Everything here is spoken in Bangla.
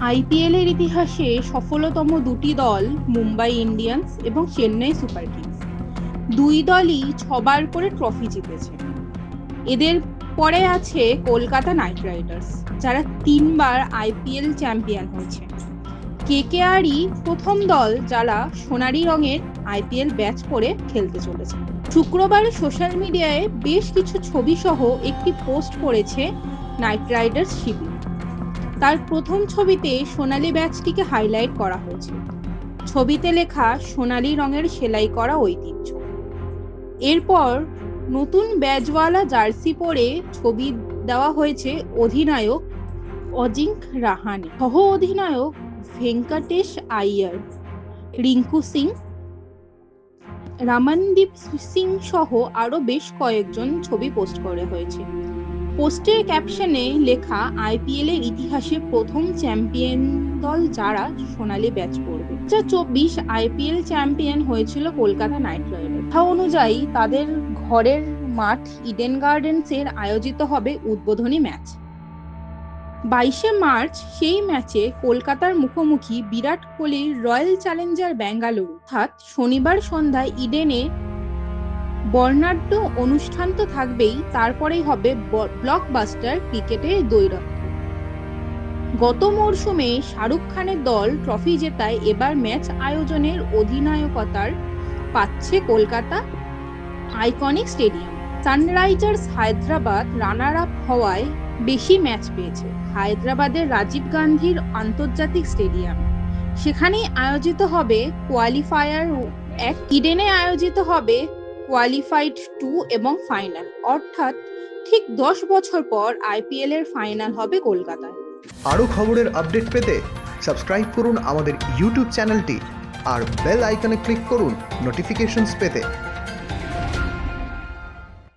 আইপিএল এর ইতিহাসে সফলতম দুটি দল মুম্বাই ইন্ডিয়ান্স এবং চেন্নাই সুপার কিংস। দুই দলই ছবার করে ট্রফি জিতেছে। এদের পরে আছে কলকাতা নাইট রাইডার্স, যারা তিনবার আইপিএল চ্যাম্পিয়ন হয়েছে। কেকেআরই প্রথম দল যারা সোনালী রঙের আইপিএল ব্যাচ পরে খেলতে চলেছে। শুক্রবার সোশ্যাল মিডিয়ায় বেশ কিছু ছবি সহ একটি পোস্ট করেছে নাইট রাইডার্স শিবির। তার প্রথম ছবিতে সোনালী ব্যাচটিকে হাইলাইট করা হয়েছে। ছবিতে লেখা, সোনালী রঙের সেলাই করা ঐতিহ্য। এরপর নতুন ব্যাজওয়ালা জার্সি পরে ছবি দেওয়া হয়েছে অধিনায়ক অজিঙ্ক রাহানে। সহ অধিনায়ক ভেঙ্কটেশ আইয়ার, রিঙ্কু সিং, রামানদীপ সিং সহ আরও বেশ কয়েকজন ছবি পোস্ট করে হয়েছে। পোস্টের ক্যাপশনে লেখা, আইপিএল এর ইতিহাসে প্রথম চ্যাম্পিয়ন দল যারা সোনালী ব্যাচ পড়বে যা চব্বিশ আইপিএল চ্যাম্পিয়ন হয়েছিল কলকাতা নাইট রাইডার কথা অনুযায়ী তাদের ঘরের মাঠ ইডেন গার্ডেন্স এর আয়োজিত হবে উদ্বোধনী ম্যাচ। বাইশে মার্চ সেই ম্যাচে কলকাতার মুখোমুখি বিরাট কোহলির রয়্যাল চ্যালেঞ্জার ব্যাঙ্গালোর। অর্থাৎ শনিবার সন্ধ্যায় ইডেনে বর্ণাঢ্য অনুষ্ঠান তো থাকবেই, তারপরেই হবে ব্লকবাস্টার ক্রিকেটের দৈরথ্য গত মরশুমে শাহরুখ খানের দল ট্রফি জেতায়, এবার ম্যাচ আয়োজনের অধিনায়কতার পাচ্ছে Kolkata iconic stadium. Sunrisers Hyderabad runner up হওয়ায় বেশি ম্যাচ পেয়েছে। হায়দ্রাবাদের রাজীব গান্ধীর আন্তর্জাতিক স্টেডিয়াম। সেখানেই আয়োজিত হবে কোয়ালিফায়ার এক ইডেনে আয়োজিত হবে কোয়ালিফাইড টু এবং ফাইনাল অর্থাৎ ঠিক দশ বছর পর আইপিএল এর ফাইনাল হবে কলকাতায়। আরও খবরের আপডেট পেতে সাবস্ক্রাইব করুন আমাদের ইউটিউব চ্যানেলটি আর বেল আইকনে ক্লিক করুন নোটিফিকেশনস পেতে।